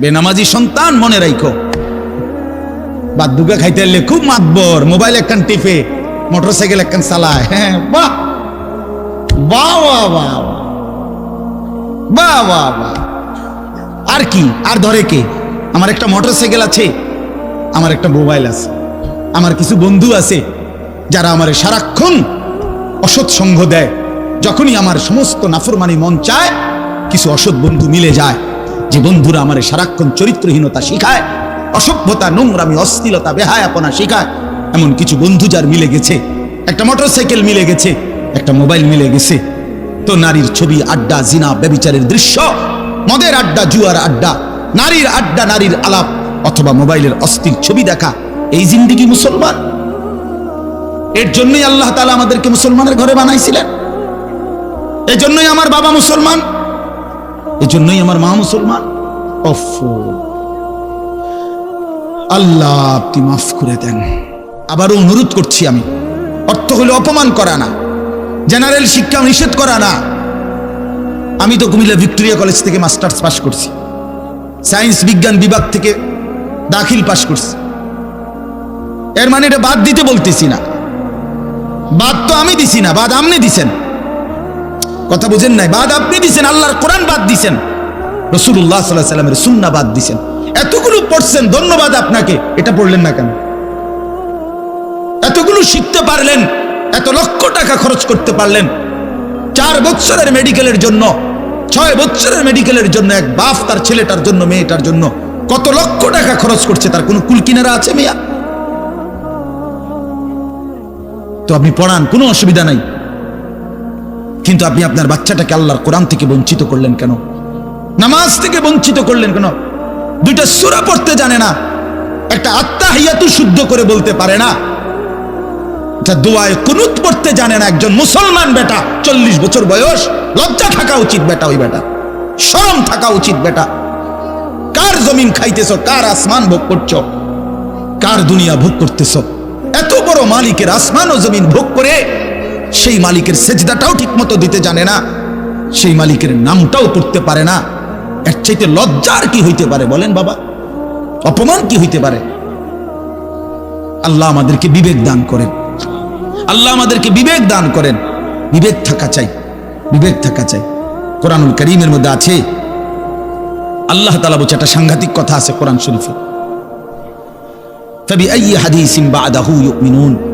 বেনামাজি সন্তান মনে রাখো বাদ দুগা খাইতে এলে খুব মাতবর, মোবাইল একখান টিপে, মোটরসাইকেল একখান চালায় হ্যাঁ বাহ। বাহ বাহ বাহ। আর কি, আর ধরে কে? আমার একটা মোটরসাইকেল আছে, আমার একটা মোবাইল আছে, আমার কিছু বন্ধু আছে, যারা আমার সারাক্ষণ অসৎ সঙ্গ দেয়। যখনই আমার সমস্ত নাফরমানি মন চায়, কিছু অসৎ বন্ধু মিলে যায়। যে বন্ধুরা আমার সারাক্ষণ চরিত্রহীনতা শিখায়, অসভ্যতা, নোংরামি, অশ্লীলতা, বেহায়াপনা শিখায়, এমন কিছু বন্ধু যার মিলে গেছে, একটা মোটরসাইকেল মিলে গেছে, একটা মোবাইল মিলে গেছে, তো নারীর ছবি, আড্ডা, জিনা, ব্যবিচারের দৃশ্য, মদের আড্ডা, জুয়ার আড্ডা, নারীর আড্ডা, নারীর আলাপ, অথবা মোবাইলের অস্থির ছবি দেখা, এই জিন্দিগি মুসলমান? এর জন্যই আল্লাহ তালা আমাদেরকে মুসলমানের ঘরে বানাইছিলেন। এই জন্যই আমার বাবা মুসলমান। এই জন্যই আমার মা মুসলমান। অফো। আল্লাহ, আপনি মাফ করে দেন। আবারও অনুরোধ করছি আমি। অর্থ হলে অপমান করা না। জেনারেল শিক্ষা নিষেধ করা না। আমি তো কুমিল্লা ভিক্টোরিয়া কলেজ থেকে মাস্টার্স পাশ করছি। সায়েন্স বিজ্ঞান বিভাগ থেকে দাখিল পাশ করছি। এর মানে এটা বাদ দিতে বলতেছি না। বাদ তো আমি দিছি না, বাদ আপনি দিছেন। কথা বুঝেন নাই? বাদ আপনি দিছেন, আল্লাহর কোরআন বাদ দিছেন। রসুল্লাহ সাল্লাহ সাল্লামের সুন্না বাদ দিছেন। এতগুলো পড়ছেন, ধন্যবাদ আপনাকে। এটা পড়লেন না কেন? এতগুলো শিখতে পারলেন, এত লক্ষ টাকা খরচ করতে পারলেন। চার বছরের মেডিকেলের জন্য, ছয় বছরের মেডিকেলের জন্য, এক বাপ তার ছেলেটার জন্য, মেয়েটার জন্য কত লক্ষ টাকা খরচ করছে, তার কোনো কুলকিনারা আছে মেয়া? তো আপনি পড়ান, কোনো অসুবিধা নাই। কিন্তু আপনি আপনার বাচ্চাটাকে আল্লাহর কোরআন থেকে বঞ্চিত করলেন কেন? নামাজ থেকে বঞ্চিত করলেন কেন? দুইটা সুরা পড়তে জানে না। একটা আত্মা হিয়াতু শুদ্ধ করে বলতে পারে না। দোয়ায় কুনুত পড়তে জানে না একজন মুসলমান বেটা, চল্লিশ বছর বয়স, লজ্জা থাকা উচিত বেটা ওই বেটা। শরম থাকা উচিত বেটা। কার জমিন খাইতেছ? কার আসমান ভোগ করছ? কার দুনিয়া ভোগ করতেছ? এত বড় মালিকের আসমান ও জমিন ভোগ করে সেই মালিকের সেজদাটাও ঠিক মতো দিতে জানে না, সেই মালিকের নামটাও পড়তে পারে না। এর চাইতে লজ্জার কি হইতে পারে বলেন বাবা? অপমান কি হইতে পারে? আল্লাহ আমাদেরকে বিবেক দান করেন। আল্লাহ আমাদেরকে বিবেক দান করেন। বিবেক থাকা চাই, বিবেক থাকা চাই। কোরআনুল করিমের মধ্যে আছে, আল্লাহ তালা বলছে একটা সাংঘাতিক কথা আছে কোরআন শরীফে। তবে এই হাদিসিম বাদাহু ইউমিনুন।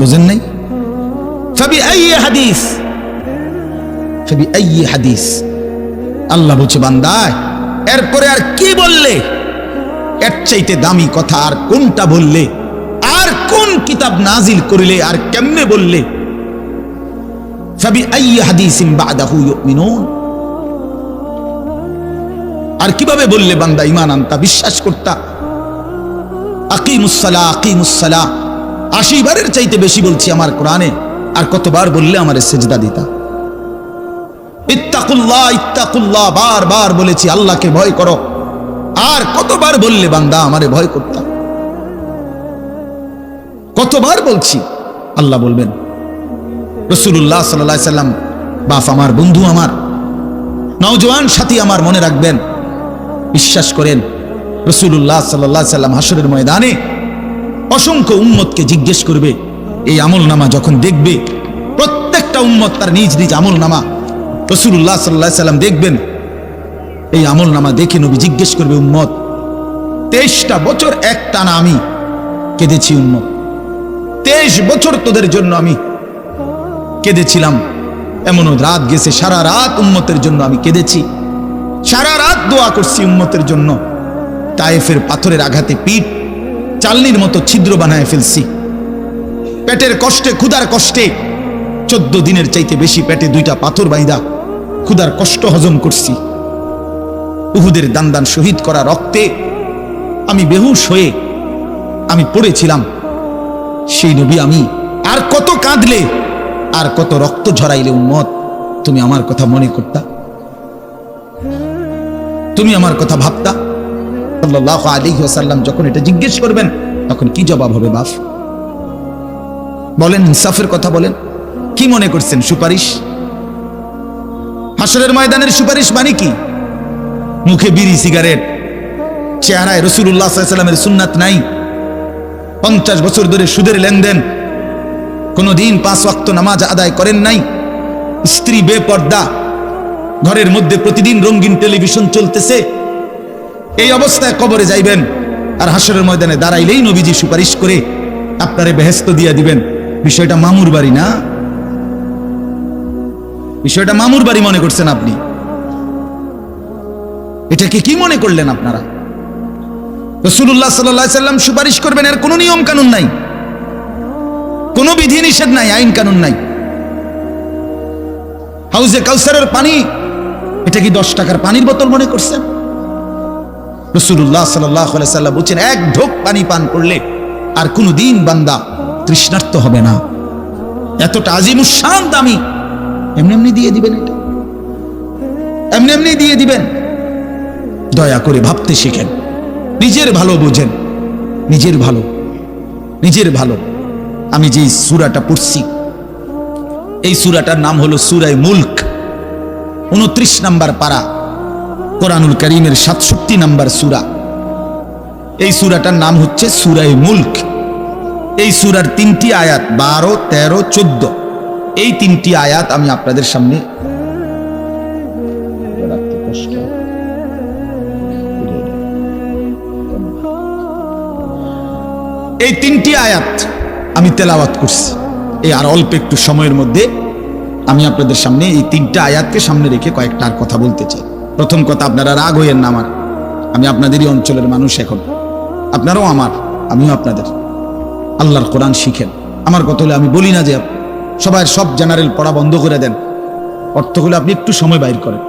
বুঝেন নাই? ফাবি আই হাদিস? ফাবি আই হাদিস। আল্লাহ বলছে বান্দায় এরপরে আর কি বললে? এর চাইতে দামি কথা আর কোনটা বললে? আর কোন কিতাব নাজিল করিলে আর কেমনে বললে? ফাবি আই হাদিসিম বাদাহু ইউমিনুন। আর কীভাবে বললে বান্দা ইমান আনতা বিশ্বাস করতা? আকিমুসালা আকিমুসালা আশি বারের চাইতে বেশি বলছি আমার কোরআনে, আর কতবার বললে আমার সেজদা দিতা। ইত্তাকুল্লাহ ইত্তাকুল্লাহ, বার বার বলেছি, আল্লাহকে ভয় করো। আর কতবার বললে বান্দা আমারে ভয় করতাম কতবার বলছি, আল্লাহ বলবেন রসুল্লাহ সাল্লাহ সাল্লাম, বাপ আমার, বন্ধু আমার, নওজোয়ান সাথী আমার মনে রাখবেন। বিশ্বাস করেন রসুল্লাহ সাল্লাহ সাল্লাম হাসরের ময়দানে অসংখ্য উম্মতকে জিজ্ঞেস করবে, এই আমল নামা যখন দেখবে, প্রত্যেকটা উম্মত তার নিজ নিজ আমল নামা রসুল্লাহ সাল্লাহ সাল্লাম দেখবেন। এই আমল নামা দেখে নবী জিজ্ঞেস করবে, উম্মত, তেইশটা বছর এক টানা আমি কেঁদেছি উম্মত। তেইশ বছর তোদের জন্য আমি কেঁদেছিলাম। এমনও রাত গেছে, সারা রাত উম্মতের জন্য আমি কেঁদেছি। সারা রাত দোয়া করছি উম্মতের জন্য। তায়েফের পাথরের আঘাতে পিঠ চালনির মতো ছিদ্র বানায় ফেলছি। পেটের কষ্টে, ক্ষুধার কষ্টে। চোদ্দ দিনের চাইতে বেশি পেটে দুইটা পাথর বাইদা ক্ষুধার কষ্ট হজম করছি। উহুদের দান শহীদ করা রক্তে আমি বেহুশ হয়ে আমি পড়েছিলাম। সেই নবী আমি। আর কত কাঁদলে, আর কত রক্ত ঝরাইলে উম্মত, তুমি আমার কথা মনে করতা? তুমি আমার কথা ভাবতা? সাল্লাহ আলী ওসাল্লাম যখন এটা জিজ্ঞেস করবেন, তখন কি জবাব হবে বাপ বলেন, ইনসাফের কথা বলেন। কি মনে করছেন, সুপারিশ? হাসরের ময়দানের সুপারিশ মানে কি? মুখে বিড়ি, সিগারেট। চেহারায় রসুল্লাহ সাল্লামের সুন্নাত নাই। পঞ্চাশ বছর ধরে সুদের লেনদেন। কোনোদিন পাঁচ ওয়াক্ত নামাজ আদায় করেন নাই। স্ত্রী বেপর্দা। ঘরের মধ্যে প্রতিদিন রঙিন টেলিভিশন চলতেছে। এই অবস্থায় কবরে যাইবেন আর হাসরের ময়দানে দাঁড়াইলেই নবীজি সুপারিশ করে আপনারে বেহেস্ত দিয়া দিবেন। বিষয়টা মামুর বাড়ি না? বিষয়টা মামুর বাড়ি মনে করছেন আপনি? এটাকে কি মনে করলেন আপনারা? রসুল্লাহ সাল্লাম সুপারিশ করবেন, এর কোনো নিয়ম কানুন নাই। কোনো বিধি নিষেধ নাই, আইন কানুন নাই। হাউজে কাউসারের পানি, এটা কি দশ টাকার পানির বোতল মনে করছেন? রসুল্লাহ সাল্লাম বলছেন, এক ঢোক পানি পান করলে আর কোনো দিন বান্দা তৃষ্ণার্ত হবে না। এতটা আজিমুসান দামি। এমনি এমনি দিয়ে দিবেন এটা। এমনি এমনি দিয়ে দিবেন। দয়া করে ভাবতে শিখেন। নিজের ভালো বোঝেন। নিজের ভালো। নিজের ভালো। আমি যে সুরাটা পড়ছি, এই সুরাটার নাম হলো সুরায় মুল্ক। উনত্রিশ নাম্বার পারা। কোরআনুল করিমের সাতষট্টি নাম্বার সুরা। এই সুরাটার নাম হচ্ছে সুরায় মুল্ক। এই সুরার তিনটি আয়াত বারো, তেরো, চোদ্দ। এই তিনটি আয়াত আমি আপনাদের সামনে এই তিনটি আয়াত আমি তেলাওয়াত করছি। এই আর অল্প একটু সময়ের মধ্যে আমি আপনাদের সামনে এই তিনটা আয়াতকে সামনে রেখে কয়েকটা আর কথা বলতে চাই। প্রথম কথা, আপনারা রাগ হইয়েন না আমার। আমি আপনাদেরই অঞ্চলের মানুষ এখন। আপনারাও আমার, আমিও আপনাদের। আল্লাহর কোরআন শিখেন। আমার কথা হলে আমি বলি না যে সবাই সব জেনারেল পড়া বন্ধ করে দেন। অর্থ হলে আপনি একটু সময় বাইর করেন।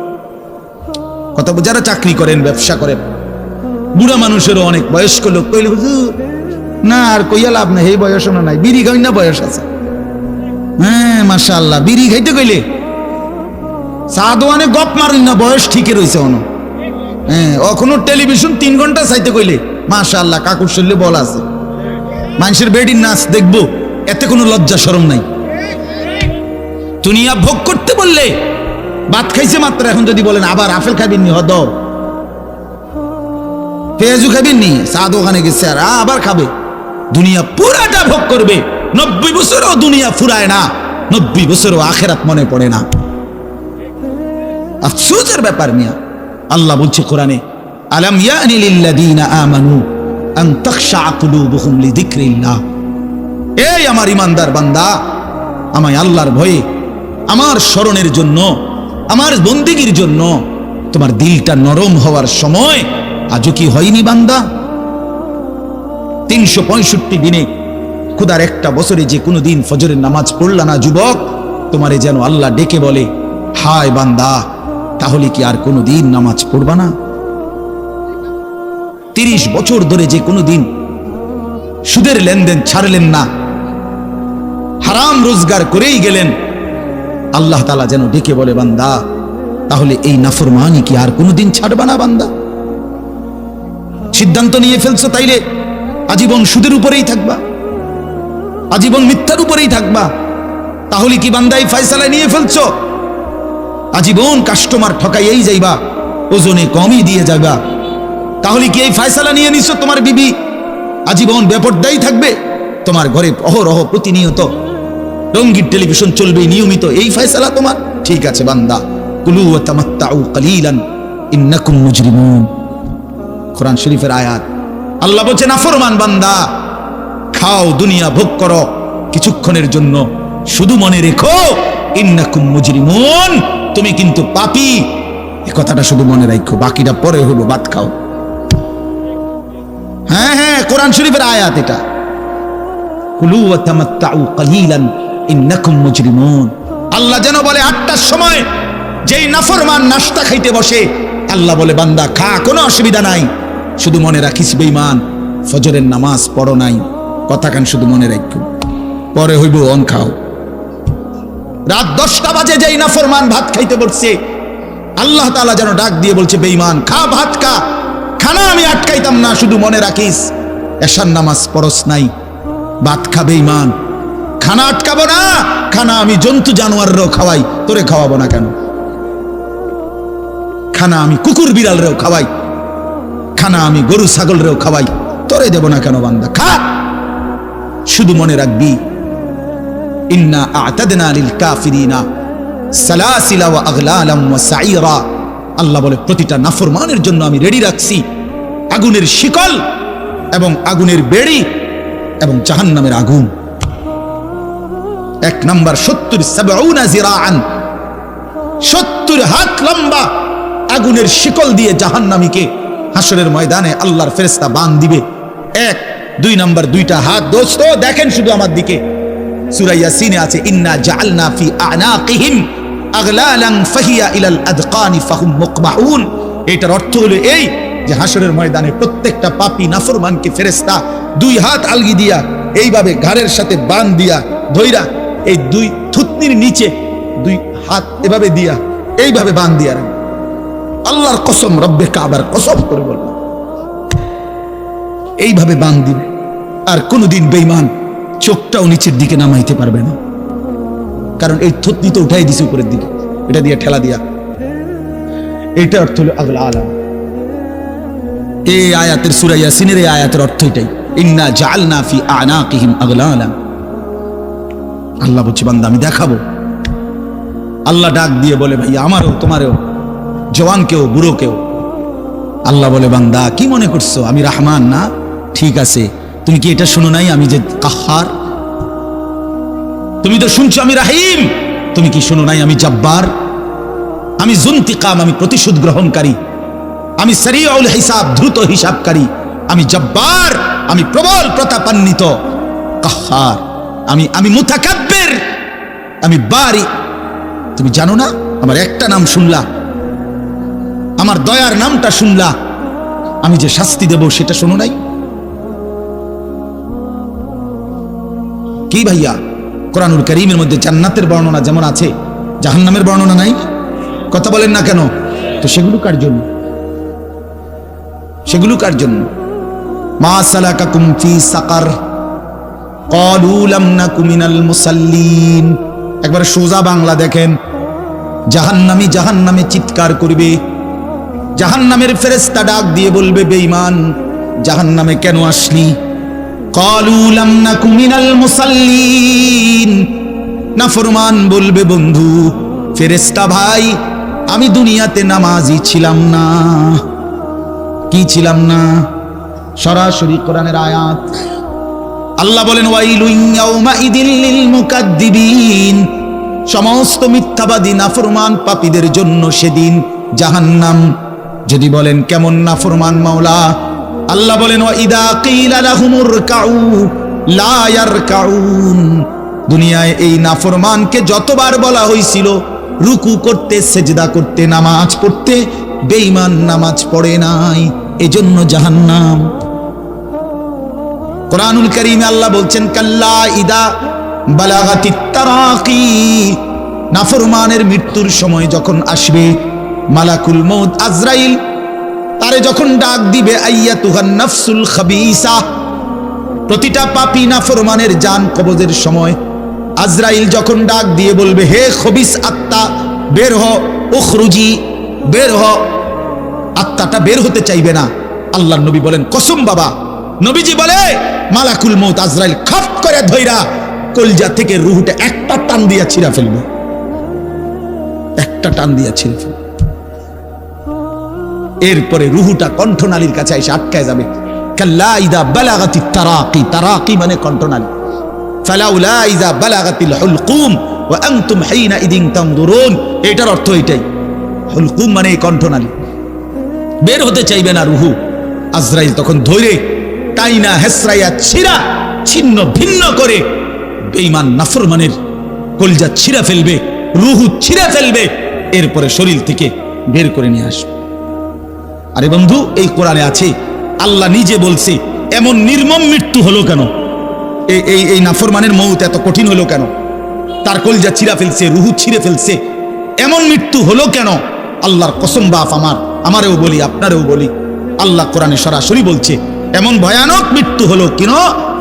কথা যারা চাকরি করেন, ব্যবসা করেন, বুড়া মানুষেরও অনেক বয়স্ক লোক কইলে না, আর কইয়া লাভ নাই, এই বয়স না নাই, বিড়ি খাই না বয়স আছে। হ্যাঁ মাসা আল্লাহ বিড়ি খাইতে কইলে চা দোয়ানে গপ মারুন না, বয়স ঠিকই রয়েছে অন হ্যাঁ এখনও টেলিভিশন তিন ঘণ্টা চাইতে কইলে মাসা আল্লাহ কাকুর শরীরে বল আছে। মানুষের বেডির নাচ দেখব, এতে কোনো লজ্জা সরম নাই। দুনিয়া ভোগ করতে বললে, ভাত খাইছে মাত্র, এখন যদি বলেন, আবার আপেল খাবেন নি হদ পেঁয়াজু খাবেন নি সাদ ওখানে গেছে আর আবার খাবে। দুনিয়া পুরাটা ভোগ করবে, নব্বই বছরও দুনিয়া ফুরায় না, নব্বই বছরও আখেরাত মনে পড়ে না। আফসোসের ব্যাপার মিয়া। আল্লাহ বলছে কোরআনে, আলাম আমানু আমার ইমানদার বান্দা, আমায় আল্লাহর ভয়ে, আমার স্মরণের জন্য, আমার জন্য, তোমার দিলটা নরম হওয়ার সময় আজও কি হয়নি বান্দা? তিনশো পঁয়ষট্টি দিনে খুদার একটা বছরে যে কোনো দিন ফজরের নামাজ পড়লা না যুবক, তোমারে যেন আল্লাহ ডেকে বলে, হায় বান্দা তাহলে কি আর কোনো দিন নামাজ পড়বা না? তিরিশ বছর ধরে যে কোনো দিন সুদের লেনদেন ছাড়লেন না, হারাম রোজগার করেই গেলেন, আল্লাহ তালা যেন ডেকে বলে, বান্দা, তাহলে এই নাফরমানি কি আর কোনোদিন ছাড়বা না, বান্দা? সিদ্ধান্ত নিয়ে ফেলছো তাইলে আজীবন সুদের উপরেই থাকবা, আজীবন মিথ্যার উপরেই থাকবা। তাহলে কি বান্দা এই নিয়ে ফেলছো? আজীবন কাস্টমার ঠকাইয়েই যাইবা, ওজনে কমই দিয়ে যাবা তাহলে কি এই ফয়সালা নিয়ে নিছো তোমার বিবি? আজীবন বেপরদাই থাকবে, তোমার ঘরে অহরহ প্রতিনিয়ত। রঙ্গিন টেলিভিশন চলবে নিয়মিত, এই ফয়সালা তোমার? ঠিক আছে বান্দা, কুলু তামাত্তাউ কালিলান, ইন্নাকুম মুজরিমুন। কোরআন শরীফের আয়াত। আল্লাহ বলছে নাফরমান বান্দা, খাও, দুনিয়া ভোগ করো, কিছুক্ষণের জন্য শুধু মনে রেখো, ইন্নাকুম মুজরিমুন। তুমি কিন্তু পাপি। এই কথাটা শুধু মনে রাখো, বাকিটা পরে হলো ভাত খাও। হ্যাঁ হ্যাঁ কোরআন শরীফের আয়াত এটা। আল্লাহ যেন বলে আটটার সময়, যেই নাফরমান নাস্তা খাইতে বসে, আল্লাহ বলে, বান্দা, খা, কোনো অসুবিধা নাই। শুধু মনে রাখিস বেঈমান, ফজরের নামাজ পড়ো নাই। কথা কান শুধু মনে রাখো। পরে হইব অন খাও। রাত দশটা বাজে যেই না ফরমান ভাত খাইতে বলছে আল্লাহ তাআলা যেন ডাক দিয়ে বলছে, বেঈমান, খা ভাত খা। খানা আমি আটকাইতাম না, শুধু মনে রাখিস, এশার নামাজ পরস নাই, ভাত খা বেঈমান। খানা আটকাবো না, খানা আমি জন্তু জানোয়াররাও খাওয়াই, তোরে খাওয়াবো না কেন? খানা আমি কুকুর বিড়ালরেও খাওয়াই, খানা আমি গরু ছাগলরেও খাওয়াই, তোরে দেব না কেন বান্দা? খা। শুধু মনে রাখবি ইন্না আতাদনা লিল কাফিরিনা সালাসিলা ওয়া আল্লাহ বলে, প্রতিটা নাফরমানের জন্য আমি রেডি রাখছি। আগুনের শিকল এবং আগুনের বেড়ি এবং জাহান্নামের আগুন। এক নাম্বার, সত্তর জিরাআন। সত্তর হাত লম্বা আগুনের শিকল দিয়ে জাহান্নামীকে হাসরের ময়দানে আল্লাহর ফেরেস্তা বান দিবে। এক, দুই নাম্বার, দুইটা হাত। দোস্ত, দেখেন শুধু আমার দিকে। সূরা ইয়াসিনে আছে, ইন্না ফি আনাকিহিম ফাহিয়া ইলাল আদকানি ফাহুম মুকমাহুন এটার অর্থ হলো এই যে হাসরের ময়দানে প্রত্যেকটা পাপী, নাফরমানকে ফেরেস্তা দুই হাত আলগি দিয়া, এইভাবে ঘাড়ের সাথে বান দিয়া ধইরা এই দুই থুতনির নিচে দুই হাত এভাবে দিয়া, এইভাবে বান দিয়া রাখবে আল্লাহর কসম, রব্বে কাবার কসম করে এইভাবে বান দিবে। আর কোনোদিন বেইমান চোখটাও নিচের দিকে নামাইতে পারবে না। কারণ এই থুতনি তো উঠাই দিছে উপরের দিকে। এটা দিয়ে ঠেলা দিয়া। এটা অর্থ হলো আগলা আলাম। এই আয়াতের সূরা ইয়াসিনের এই আয়াতের অর্থ এটাই। ইন্না জাআলনা ফি আনাকিহিম আগলালাম আল্লাহ বলছে, বান্দা, আমি দেখাবো। আল্লাহ ডাক দিয়ে বলে ভাই আমারও, তোমারও জওয়ান কেউ বুড়ো কেউ আল্লাহ বলে, বান্দা, কি মনে করছ? আমি রাহমান না? ঠিক আছে তুমি কি এটা শুনো নাই? আমি যে কাহার। তুমি তো শুনছো আমি রাহিম। তুমি কি শুনো নাই আমি জব্বার? আমি জুন্তিকাম, আমি প্রতিশোধ গ্রহণকারী। আমি সারিয়াউল হিসাব, দ্রুত হিসাবকারী। আমি জব্বার, আমি প্রবল প্রতাপান্বিত। কাহার। আমি আমি মুতাকাব্বির। আমি বারি। তুমি জানো না? আমার একটা নাম শুনলা। আমার দয়ার নামটা শুনলা। আমি যে শাস্তি দেব সেটা শোনো নাই? কি ভাইয়া? কোরআনুল করিমের মধ্যে জান্নাতের বর্ণনা যেমন আছে, জাহান্নামের বর্ণনা নাই? কথা বলেন না কেন? তো সেগুলো কার জন্য? সেগুলো কার জন্য? মা সালাকাকুম ফি সাকার, ক্বালু লাম নাকু মিনাল মুসাল্লিন। একবার সোজা বাংলা দেখেন। জাহান্নামী জাহান্নামে চিৎকার করবে। জাহান্নামের ফেরেশতা ডাক দিয়ে বলবে, বেঈমান, জাহান্নামে কেন আসলি? ক্বালু লাম নাকু মিনাল মুসাল্লিন। নাফরমান বলবে বন্ধু, ফেরেশতা ভাই, আমি দুনিয়াতে নামাজি ছিলাম না। কি ছিলাম না? সরাসরি কোরআনের আয়াত। আল্লাহ বলেন মুকাদ্দিবিন। সমস্ত মিথ্যাবাদী নাফরমান পাপীদের জন্য সেদিন জাহান্নাম। যদি বলেন, কেমন নাফরমান মাওলা? আল্লাহ বলেন কাউ, লা ইয়ারকাউন। দুনিয়ায় এই নাফরমানকে যতবার বলা হয়েছিল রুকু করতে, সেজদা করতে, নামাজ পড়তে, বেঈমান নামাজ পড়ে নাই। এজন্য জাহান্নাম। কোরআনুল করিমে আল্লাহ বলছেন, কাল্লা ইদা বালাগাতিত তারাকি। নাফরমানের মৃত্যুর সময় যখন আসবে, মালাকুল মউত আজরাইল তারে যখন ডাক দিবে আইয়া তুহান নাফসুল খাবিসা। প্রতিটা পাপী নাফরমানের জান কবজের সময়। আজরাইল যখন ডাক দিয়ে বলবে, হে খবিস আত্মা, বের হ, উখরুজি, বের হ। আত্মাটা বের হতে চাইবে না। আল্লাহ নবী বলেন, কসম বাবা। নবীজি বলে, মালাকুল মৌত আজরাইল, খপ করে ধইরা কলজা থেকে রুহুটা একটা টান দিয়া ছিঁড়া ফেলবে। একটা টান দিয়া ছিঁড়ে ফেলবে। এরপরে রুহুটা কণ্ঠনালীর কাছে এসে আটকায় যাবে। মানে মানে বের হতে চাইবে না রুহু। আজরাইল তখন ধৈরে টাইনা হেসরাইয়া ছিঁড়া, ছিন্ন ভিন্ন করে বেঈমান নাফরমানের কলজা ছিঁড়া ফেলবে, রুহু ছিঁড়া ফেলবে, এরপরে শরীর থেকে বের করে নিয়ে আসবে। আরে বন্ধু, এই কোরআনে আছে, আল্লাহ নিজে বলছে, এমন নির্মম মৃত্যু হলো কেন? এই এই নাফরমানের মৌত এত কঠিন হলো কেন? তার কলজা ছিঁড়া ফেলছে, রুহু ছিঁড়ে ফেলছে, এমন মৃত্যু হলো কেন? আল্লাহর কসম বাপ আমার, আমারেও বলি, আপনারেও বলি, আল্লাহ কোরআনে সরাসরি বলছে, এমন ভয়ানক মৃত্যু হলো কেন?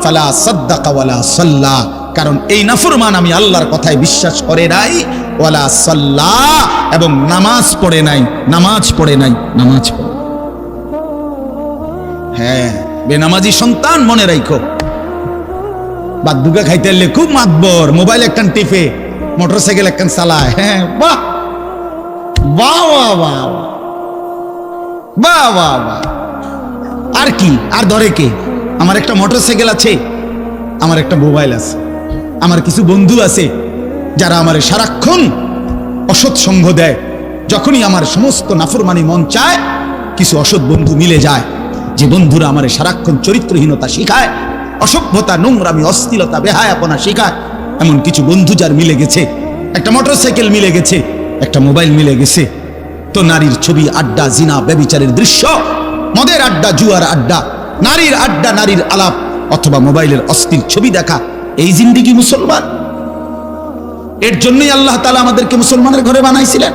ফালা সাদ্দাকা ওয়ালা সাল্লা, কারণ এই নাফরমান আমি আল্লাহর কথায় বিশ্বাস করে নাই, ওয়ালা সাল্লা, এবং নামাজ পড়ে নাই, নামাজ পড়ে নাই, নামাজ পড়ে হ্যাঁ বেনামাজি সন্তান মনে রাখো বাদ দুগা খাইতে এলে খুব মাতবর, মোবাইল একখান টিপে, মোটরসাইকেল একখান চালায়। হ্যাঁ বাহ বাহ বাহ বাহ। বাহ বাহ বাহ। আর কি? আর ধরে কে? আমার একটা মোটরসাইকেল আছে, আমার একটা মোবাইল আছে, আমার কিছু বন্ধু আছে, যারা আমার সারাক্ষণ অসৎ সঙ্গ দেয়। যখনই আমার সমস্ত নাফরমানি মন চায়, কিছু অসৎ বন্ধু মিলে যায়। যে বন্ধুরা আমার সারাক্ষণ চরিত্রহীনতা শিখায়, অসভ্যতা, নোংরামি অস্থিরতা বেহায়াপনা শিখায়, এমন কিছু বন্ধু যার মিলে গেছে, একটা মোটরসাইকেল মিলে গেছে, একটা মোবাইল মিলে গেছে, তো নারীর ছবি, আড্ডা, জিনা, ব্যবিচারের দৃশ্য, মদের আড্ডা, জুয়ার আড্ডা, নারীর আড্ডা, নারীর আলাপ, অথবা মোবাইলের অস্থির ছবি দেখা, এই জিন্দিগি মুসলমান? এর জন্যই আল্লাহ তালা আমাদেরকে মুসলমানের ঘরে বানাইছিলেন।